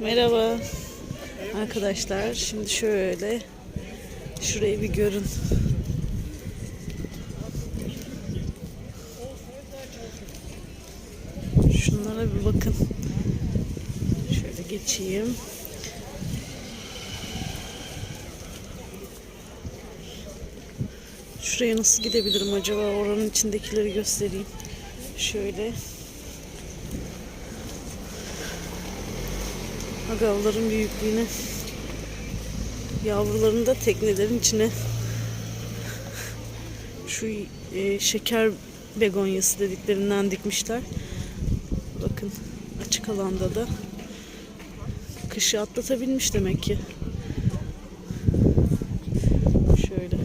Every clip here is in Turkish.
Merhaba arkadaşlar. Şimdi şöyle şurayı bir görün. Şunlara bir bakın. Şöyle geçeyim. Şuraya nasıl gidebilirim acaba? Oranın içindekileri göstereyim. Şöyle. Agavların büyüklüğüne yavrularını da teknelerin içine şu e, şeker begonyası dediklerinden dikmişler. Bakın açık alanda da kışı atlatabilmiş demek ki. Şöyle.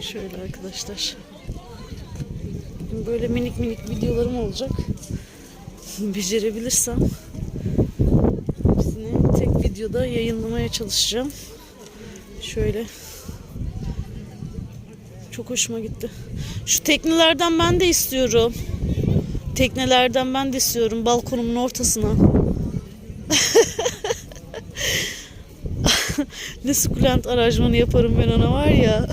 Şöyle arkadaşlar. Böyle minik minik videolarım olacak. Becerebilirsem hepsini tek videoda yayınlamaya çalışacağım. Şöyle. Çok hoşuma gitti. Şu teknelerden ben de istiyorum. Teknelerden ben de istiyorum balkonumun ortasına. ne sukulent aranjmanı yaparım ben ona var ya.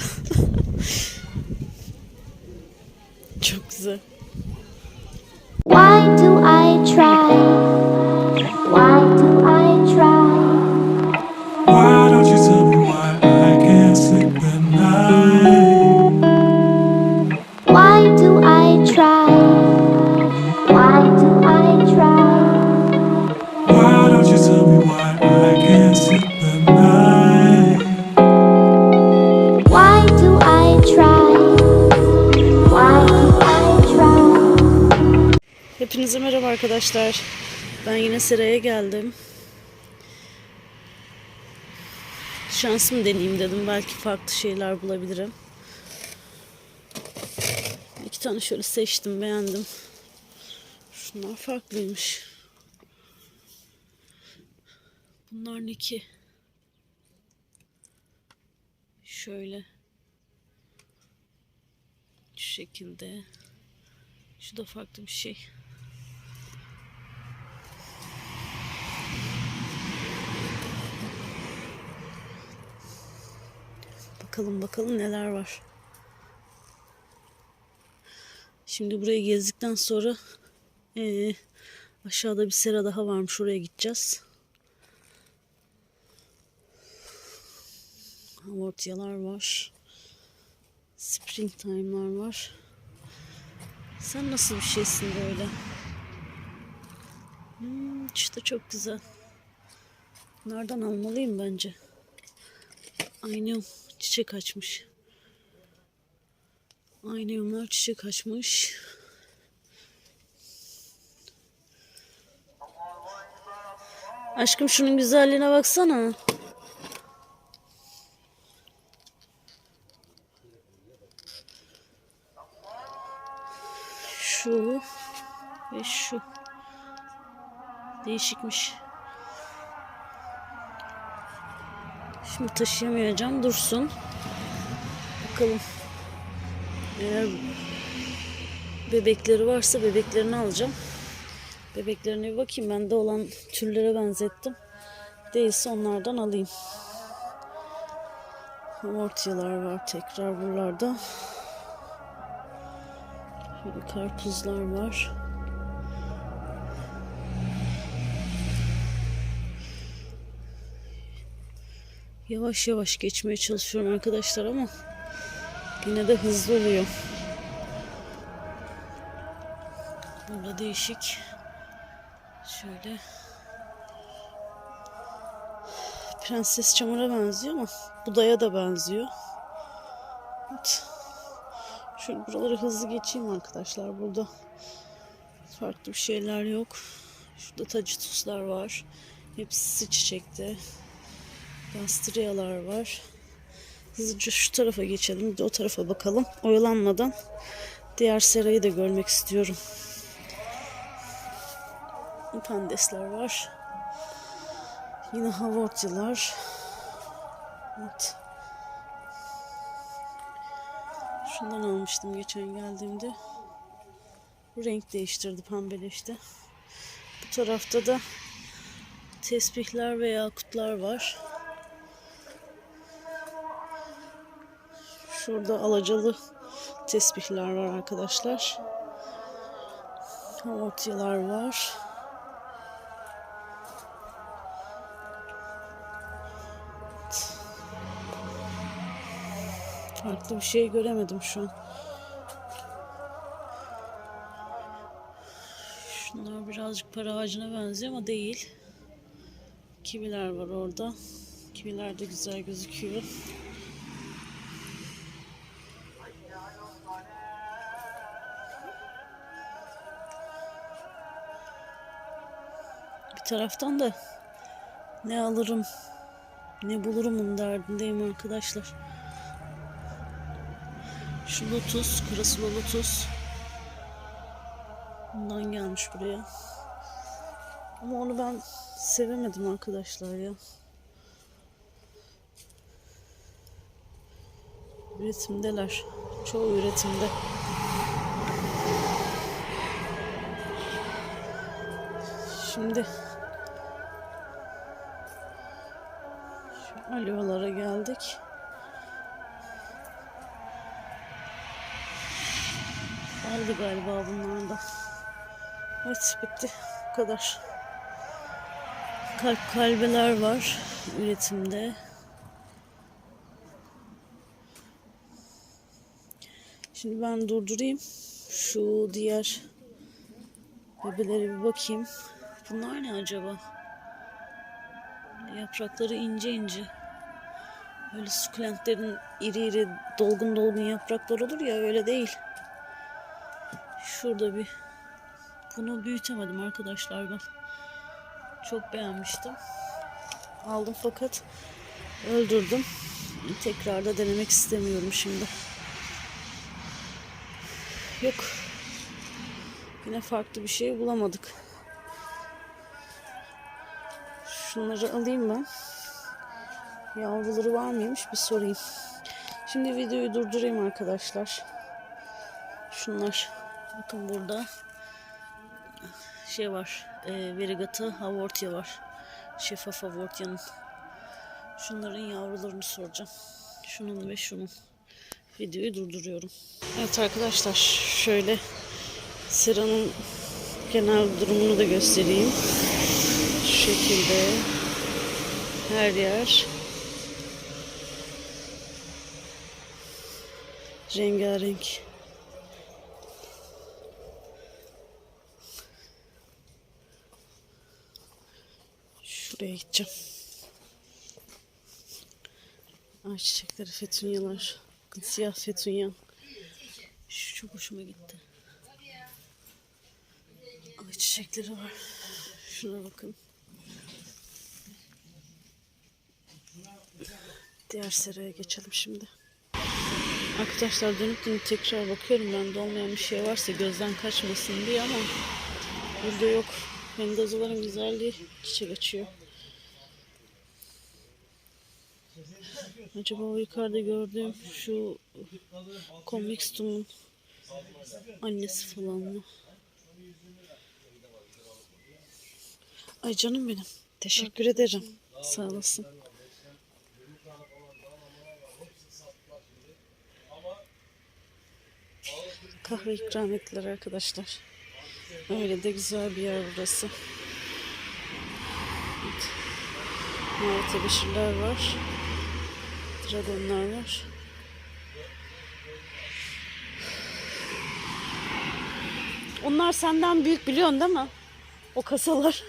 Arkadaşlar. Ben yine Sera'ya geldim. Şansımı deneyeyim dedim. Belki farklı şeyler bulabilirim. İki tane şöyle seçtim, beğendim. Şunlar farklıymış. Bunlar ne ki? Şöyle. Şu şekilde. Şu da farklı bir şey. Bakalım bakalım neler var. Şimdi burayı gezdikten sonra eee, aşağıda bir sera daha varmış. Oraya gideceğiz. Amortiyalar var. Springtime'lar var. Sen nasıl bir şeysin böyle? Hmm, işte çok güzel. Nereden almalıyım bence? Aynı çiçek açmış. Aynı çiçek açmış. Aşkım şunun güzelliğine baksana. Şu ve şu. Değişikmiş. Şimdi taşıyamayacağım. Dursun. Bakalım. Eğer bebekleri varsa bebeklerini alacağım. Bebeklerine bir bakayım. Bende olan türlere benzettim. Değilse onlardan alayım. Amortiyalar var tekrar buralarda. Şöyle karpuzlar var. Yavaş yavaş geçmeye çalışıyorum arkadaşlar ama yine de hızlı oluyor. Burada değişik şöyle prenses çamura benziyor ama budaya da benziyor. Evet. Şöyle buraları hızlı geçeyim arkadaşlar. Burada farklı bir şeyler yok. Şurada tacituslar var. Hepsi çiçekte. Gastriyalar var. Hızlıca şu tarafa geçelim. Bir de o tarafa bakalım. Oyalanmadan diğer serayı da görmek istiyorum. Pandesler var. Yine havortyalar. Evet. Şundan almıştım geçen geldiğimde. renk değiştirdi pembeleşti. Bu tarafta da tesbihler ve yakutlar var. Şurada alacalı tesbihler var arkadaşlar. Ortayalar var. Farklı bir şey göremedim şu an. Şunlar birazcık para ağacına benziyor ama değil. Kiviler var orada. Kiviler de güzel gözüküyor. Taraftan da ne alırım ne bulurumun derdindeyim arkadaşlar. Şu lotus, kurasılı lotus. Bundan gelmiş buraya. Ama onu ben sevemedim arkadaşlar ya. Üretimdeler. Çoğu üretimde. Şimdi aloelara geldik. Aldı galiba bunlar da. Evet bitti. Bu kadar. Kalp kalbeler var üretimde. Şimdi ben durdurayım. Şu diğer bebelere bir bakayım. Bunlar ne acaba? Yaprakları ince ince. Böyle sukulentlerin iri iri dolgun dolgun yapraklar olur ya öyle değil. Şurada bir bunu büyütemedim arkadaşlar ben. Çok beğenmiştim. Aldım fakat öldürdüm. Tekrar da denemek istemiyorum şimdi. Yok. Yine farklı bir şey bulamadık. Şunları alayım ben. Yavruları var mıymış bir sorayım. Şimdi videoyu durdurayım arkadaşlar. Şunlar. Bakın burada şey var. E, Verigatı Havortia var. Şeffaf Havortia'nın. Şunların yavrularını soracağım. Şunun ve şunun. Videoyu durduruyorum. Evet arkadaşlar şöyle Sera'nın genel durumunu da göstereyim. Şu şekilde her yer rengarenk. Şuraya gideceğim. Ay çiçekleri, fetunyalar. Bakın siyah fetunya. Şu çok hoşuma gitti. Ay çiçekleri var. Şuna bakın. Diğer seraya geçelim şimdi. Arkadaşlar dönüp dönüp tekrar bakıyorum ben de bir şey varsa gözden kaçmasın diye ama burada yok. Mendozaların güzelliği çiçek açıyor. Acaba o yukarıda gördüğüm şu Convextum'un annesi falan mı? Ay canım benim. Teşekkür ederim. Sağ olasın. Kahve ikram ettiler arkadaşlar. Öyle de güzel bir yer burası. Evet. Mavi tebeşirler var. Dragonlar var. Onlar senden büyük biliyorsun değil mi? O kasalar.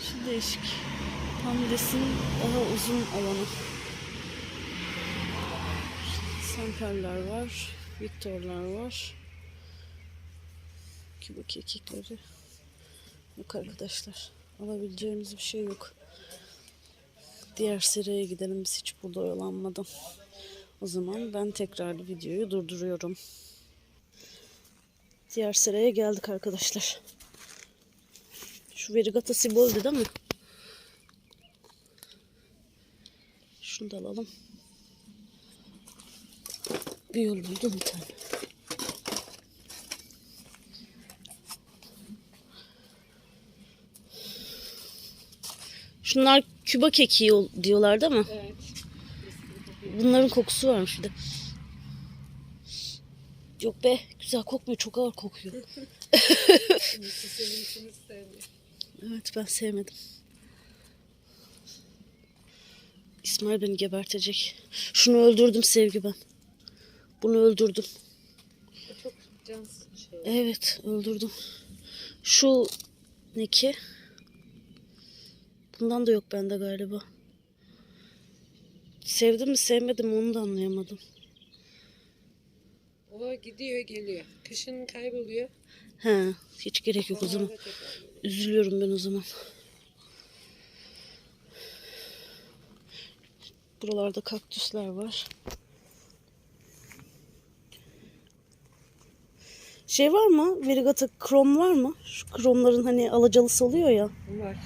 Şu değişik. Pamides'in daha uzun alanı. Semperler var. Victorlar var. Ki bu kekikleri. Yok arkadaşlar. Alabileceğimiz bir şey yok. Diğer seriye gidelim. Biz hiç burada oyalanmadan. O zaman ben tekrar videoyu durduruyorum. Diğer seraya geldik arkadaşlar. Şu Verigata Siboldi değil mi? Şunu da alalım. Bir yol buldum bir tane. Şunlar Küba kekiği ol- diyorlar değil mi? Evet. Bunların kokusu varmış de. Yok be güzel kokmuyor çok ağır kokuyor. Evet ben sevmedim. İsmail beni gebertecek. Şunu öldürdüm sevgi ben. Bunu öldürdüm. Çok can şey. Evet öldürdüm. Şu ne ki? Bundan da yok bende galiba. Sevdim mi sevmedim onu da anlayamadım. O gidiyor geliyor. Kışın kayboluyor. He, hiç gerek yok o zaman. Üzülüyorum ben o zaman. Buralarda kaktüsler var. Şey var mı? Verigata krom var mı? Şu kromların hani alacalısı oluyor ya. Var.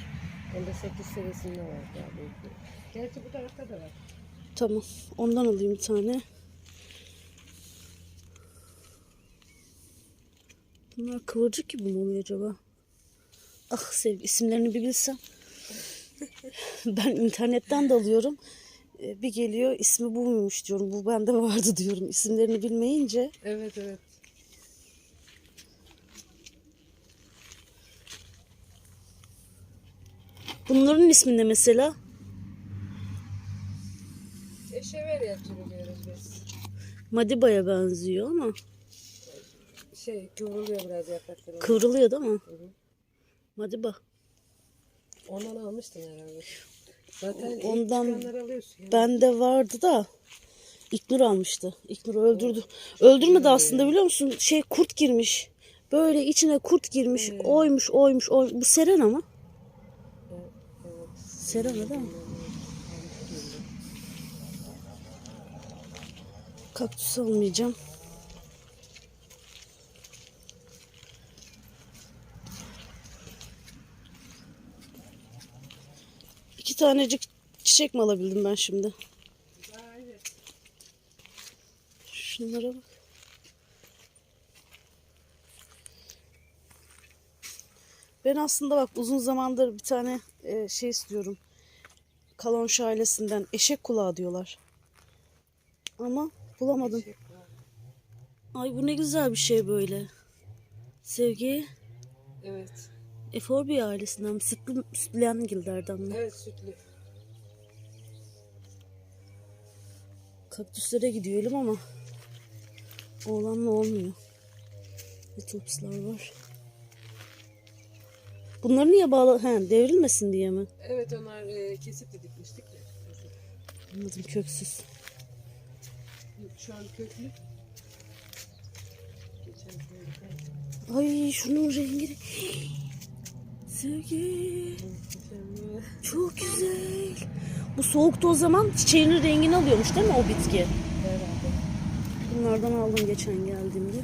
Onda 8 serisinde var büyük. Gerçi bu tarafta da var. Tamam. Ondan alayım bir tane. Bunlar kıvırcık gibi mi oluyor acaba? Ah sevgi isimlerini bir bilsem. ben internetten de alıyorum. Ee, Bir geliyor ismi bu muymuş diyorum. Bu bende vardı diyorum. İsimlerini bilmeyince. Evet evet. Bunların ismi ne mesela? Eşeverya türü diyoruz biz. Madiba'ya benziyor ama Şey kıvrılıyor biraz yaprakları. kıvrılıyor değil mi? Madiba. Ondan almıştın herhalde. Zaten Ondan. Bende vardı da İknur almıştı. İknur öldürdü. Öldürmedi aslında biliyor musun? Şey kurt girmiş. Böyle içine kurt girmiş. Oymuş oymuş oy. Bu Serena mı? Serena değil mi? Kaktüs almayacağım. İki tanecik çiçek mi alabildim ben şimdi? Şunlara bak. Ben aslında bak uzun zamandır bir tane e, şey istiyorum. Kalonş ailesinden eşek kulağı diyorlar. Ama bulamadım. Ay bu ne güzel bir şey böyle. Sevgi. Evet. Eforbi ailesinden sütlü, sütleyen gilderden mi? Evet sütlü. Kaktüslere gidiyor elim ama oğlanla olmuyor. Litopslar var. Bunları niye bağlı? He, devrilmesin diye mi? Evet onlar e, kesip de dikmiştik de. Anladım köksüz. Şu an köklü. Geçen sene dikmiştik. Ay şunun rengi. Sevgi. Çok güzel. Bu soğukta o zaman çiçeğinin rengini alıyormuş değil mi o bitki? Herhalde. Bunlardan aldım geçen geldiğimde.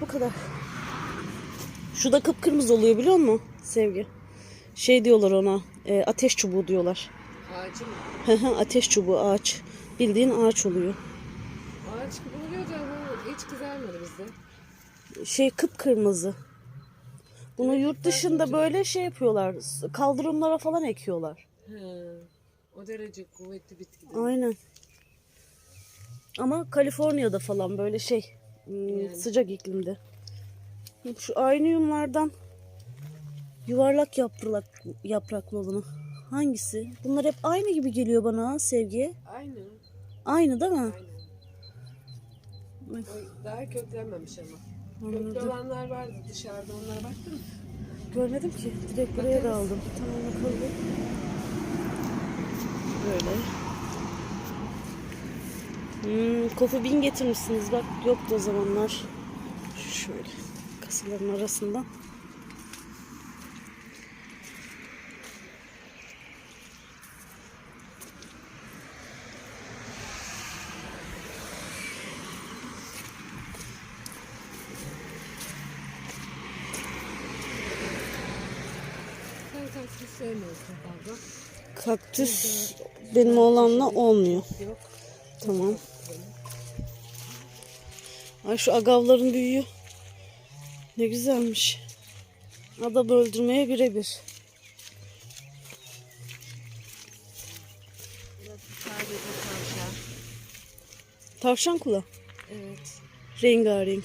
Bu kadar. Şu da kıpkırmızı oluyor biliyor musun Sevgi? Şey diyorlar ona, e, ateş çubuğu diyorlar. Ağacı mı? Ateş çubuğu ağaç. Bildiğin ağaç oluyor. Ağaç gibi oluyor da bu hiç kızarmadı bizde. Şey kıpkırmızı. Bunu yurt dışında böyle şey yapıyorlar. Kaldırımlara falan ekiyorlar. He. O derece kuvvetli bitki. Aynen. Ama Kaliforniya'da falan böyle şey hmm, Yani. sıcak iklimde. Şu aynıyumlardan yuvarlak yaprak, yapraklı olanı. Hangisi? Bunlar hep aynı gibi geliyor bana sevgi. Aynı. Aynı değil mi? Aynen. O daha köklenmemiş ama. Köklü olanlar vardı dışarıda onlara baktın mı? Görmedim ki. Direkt buraya da aldım. Tamam bakalım. Böyle. Hmm, kofu bin getirmişsiniz. Bak yoktu o zamanlar. Şöyle kasaların arasından. Kaktüs benim oğlanla olmuyor. Tamam. Ay şu agavların büyüğü. Ne güzelmiş. Adam öldürmeye birebir. Tavşan. Tavşan kulağı. Evet. Rengarenk.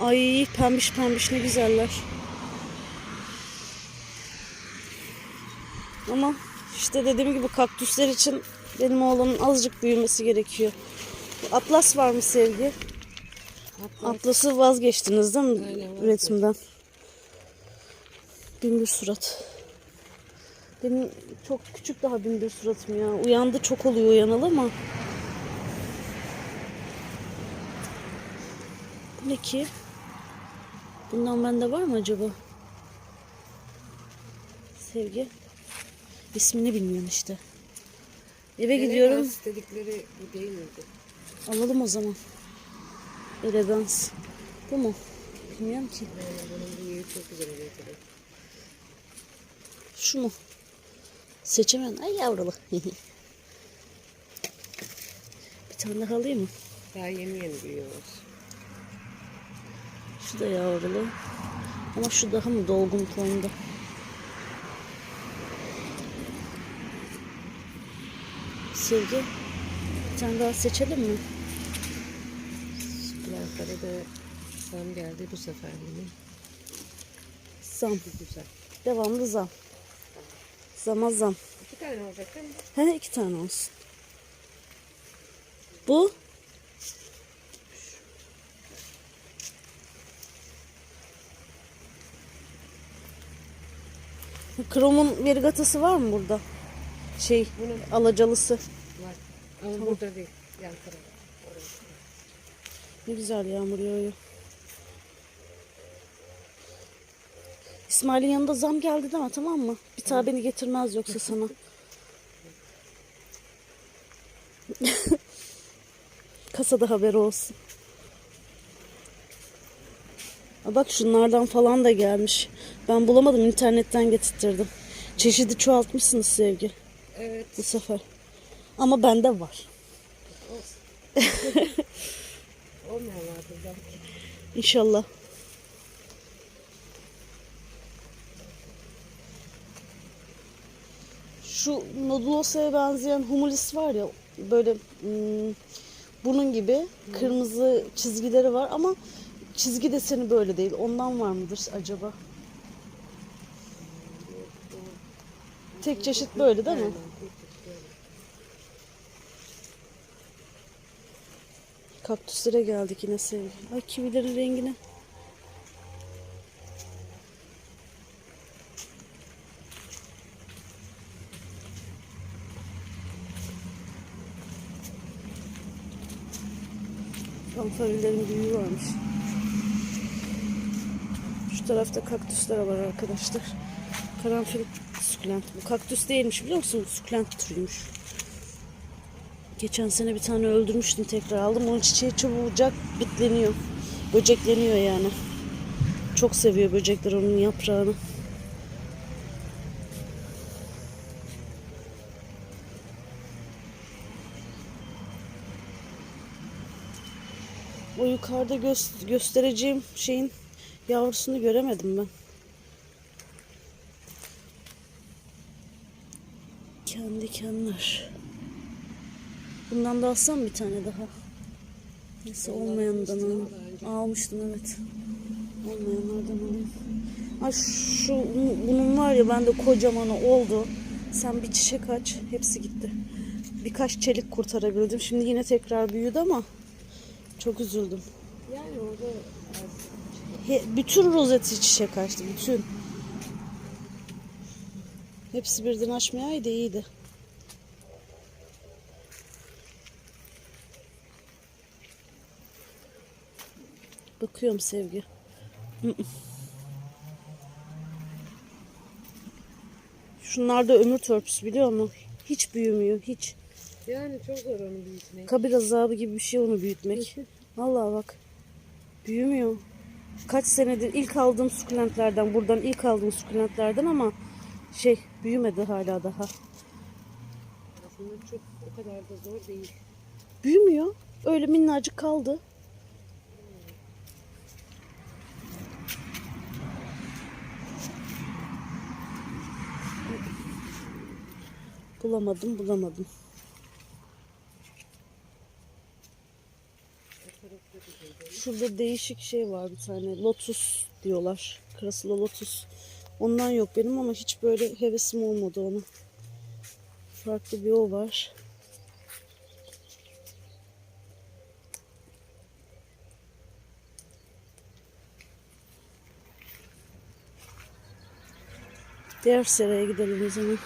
Ay pembiş pembiş ne güzeller. Ama işte dediğim gibi kaktüsler için benim oğlanın azıcık büyümesi gerekiyor. Atlas var mı sevgi? Atlas'ı vazgeçtiniz değil mi Aynen, üretimden? Binbir surat. Benim çok küçük daha binbir suratım ya. Uyandı çok oluyor uyanalı ama. Bu ne ki? Bundan bende var mı acaba? Sevgi. İsmini bilmiyorum işte. Eve gidiyorum. Elegans dedikleri bu değil miydi? Alalım o zaman. Elegans. Bu mu? Bilmiyorum ki. Yani bunun büyüğü çok güzel oluyor tabii. Şu mu? Seçemem. Ay yavrulu. Bir tane daha alayım mı? Daha yeni yeni büyüyorlar. Şu da yavrulu. Ama şu daha mı dolgun tonda? Sevgi. Bir tane daha seçelim mi? Plaklara da zam geldi bu sefer yine. Zam. Güzel. Devamlı zam. Zama zam. İki tane olacak değil mi? He iki tane olsun. Bu? Krom'un verigatası var mı burada? Şey, alacalısı. Var. Ama burada değil. Yan tarafta. Ne güzel yağmur yağıyor. İsmail'in yanında zam geldi deme tamam mı? Bir daha beni getirmez yoksa sana. Kasada haber olsun. Aa, bak şunlardan falan da gelmiş. Ben bulamadım internetten getirttirdim. Çeşidi çoğaltmışsınız sevgi Evet. bu sefer. Ama bende var. Olmayan vardır belki. İnşallah. Şu nodulosa'ya benzeyen humulis var ya böyle hmm, bunun gibi kırmızı çizgileri var ama çizgi deseni böyle değil. Ondan var mıdır acaba? Tek çeşit böyle değil mi? Kaktüslere geldik yine sevgi. Ay kivilerin rengine. Kamfarilerin büyüğü varmış. Şu tarafta kaktüsler var arkadaşlar. Karanfil sukulent. Bu kaktüs değilmiş biliyor musun? Sukulent türüymüş. Geçen sene bir tane öldürmüştüm tekrar aldım. Onun çiçeği çabucak bitleniyor. Böcekleniyor yani. Çok seviyor böcekler onun yaprağını. O yukarıda gö- göstereceğim şeyin yavrusunu göremedim ben. Kendi kendiler. Bundan da alsam bir tane daha. Neyse olmayandan alayım. Almıştım evet. Olmayanlardan alayım. Ay şu bunun var ya bende kocamanı oldu. Sen bir çiçek aç. Hepsi gitti. Birkaç çelik kurtarabildim. Şimdi yine tekrar büyüdü ama çok üzüldüm. Yani orada He, bütün rozeti çiçek açtı. Bütün. Hepsi birden açmayaydı iyiydi. Bakıyorum sevgi. Hı hı. Şunlar da ömür törpüsü biliyor musun? Hiç büyümüyor hiç. yani çok zor onu büyütmek. Kabir azabı gibi bir şey onu büyütmek. Vallahi bak. Büyümüyor. Kaç senedir ilk aldığım sukulentlerden, buradan ilk aldığım sukulentlerden ama şey büyümedi hala daha. Aslında çok o kadar da zor değil. Büyümüyor. Öyle minnacık kaldı. Bulamadım, bulamadım. Şurada değişik şey var bir tane. Lotus diyorlar. Krasılı lotus. Ondan yok benim ama hiç böyle hevesim olmadı ona. Farklı bir o var. Diğer seraya gidelim o zaman.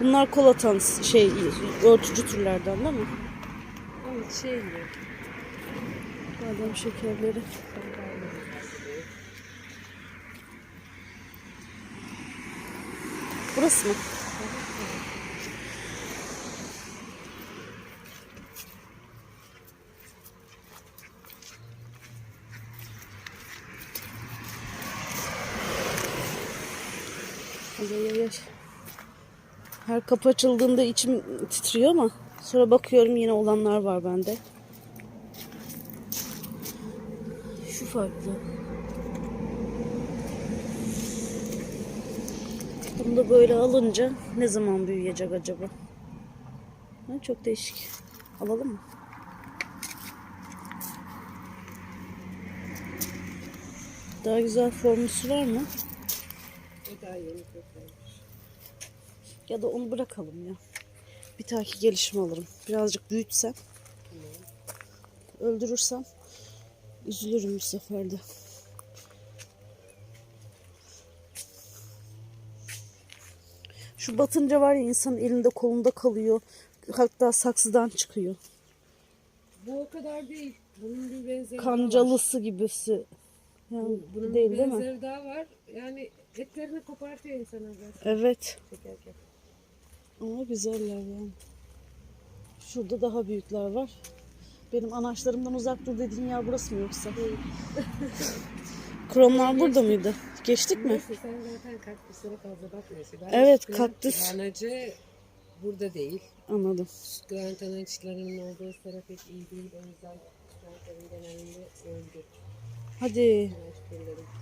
Bunlar kolatan şey örtücü türlerden değil mi? Evet şey mi? Badem şekerleri. Burası mı? Ay, ay, ay, ay. Her kapı açıldığında içim titriyor ama sonra bakıyorum yine olanlar var bende. Şu farklı. Bunu da böyle alınca ne zaman büyüyecek acaba? Ha, çok değişik. Alalım mı? Daha güzel formlusu var mı? O daha yeni. Ya da onu bırakalım ya. Bir dahaki gelişme alırım. Birazcık büyütsem. Öldürürsem üzülürüm bu sefer de. Şu batınca var ya insanın elinde kolunda kalıyor. Hatta saksıdan çıkıyor. Bu o kadar değil. Bunun bir benzeri daha var. Kancalısı gibisi. Yani Bunun değil bir değil mi? benzeri daha var. Yani etlerini kopartıyor biraz Evet. çekerken. Ama güzeller yani. Şurada daha büyükler var. Benim anaçlarımdan uzak dur dediğin yer burası mı yoksa? Kromlar burada mıydı? Geçtik mi? Neyse sen zaten kaktüslere fazla bakmıyorsun. Ben Evet, Grand- kaktüs. Granacı burada değil. Anladım. Grand anaçlarının olduğu sera pek iyi değil. O yüzden Grand'ların genelinde öldü. Hadi. Anaç türleri.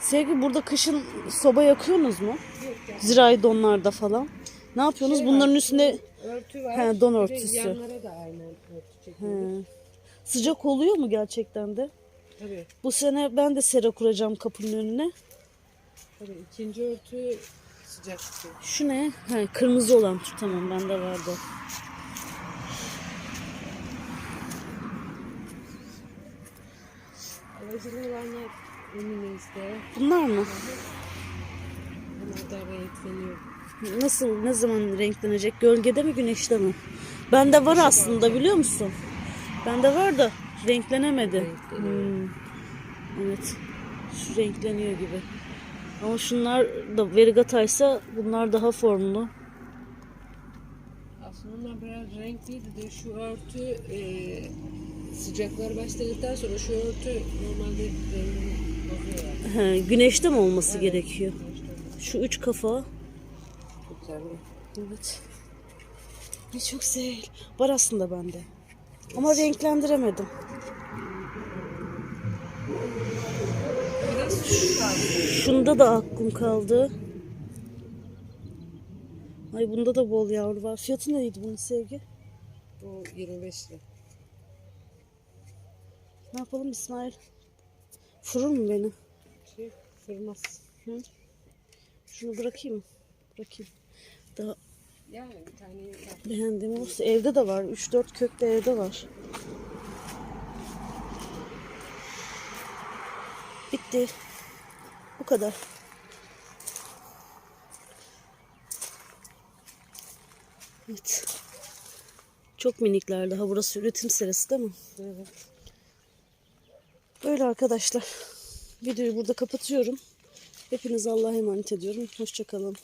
Sevgi burada kışın soba yakıyorsunuz mu? Yok ya. Zirai donlarda falan. Ne yapıyorsunuz? Şey Bunların var, üstüne Örtü var. He, don örtüsü. Yanlara da aynen örtü çekiyoruz. He. sıcak oluyor mu gerçekten de? Tabii. Bu sene ben de sera kuracağım kapının önüne. Tabii ikinci örtü sıcak tutuyor. Şu ne? He, kırmızı olan tür tamam bende vardı. Alıcılı olanlar önümüzde. Bunlar mı? Bunlar da renkleniyor. Nasıl, ne zaman renklenecek? Gölgede mi, güneşte mi? Bende var aslında biliyor musun? Bende var da renklenemedi. Hmm. Evet. Şu renkleniyor gibi. Ama şunlar da verigataysa bunlar daha formlu. Aslında onlar biraz renkliydi de şu örtü e, sıcaklar başladıktan sonra şu örtü normalde yani. He, güneşte mi olması Evet. gerekiyor? Şu üç kafa. Çok güzel Evet. Ay çok güzel. Var aslında bende. Ama renklendiremedim. Şunda da aklım kaldı. Ay bunda da bol yavru var. Fiyatı neydi bunun sevgi? Bu 25 lira. Ne yapalım İsmail? Fırır mı beni? Şey fırmaz. Şunu bırakayım mı? Bırakayım. Daha Yani bir tane beğendiğim olursa evde de var. 3-4 kök de evde var. Bitti. Bu kadar. Evet. Çok minikler daha. Burası üretim serisi değil mi? Evet. Böyle arkadaşlar. Videoyu burada kapatıyorum. Hepinize Allah'a emanet ediyorum. Hoşçakalın.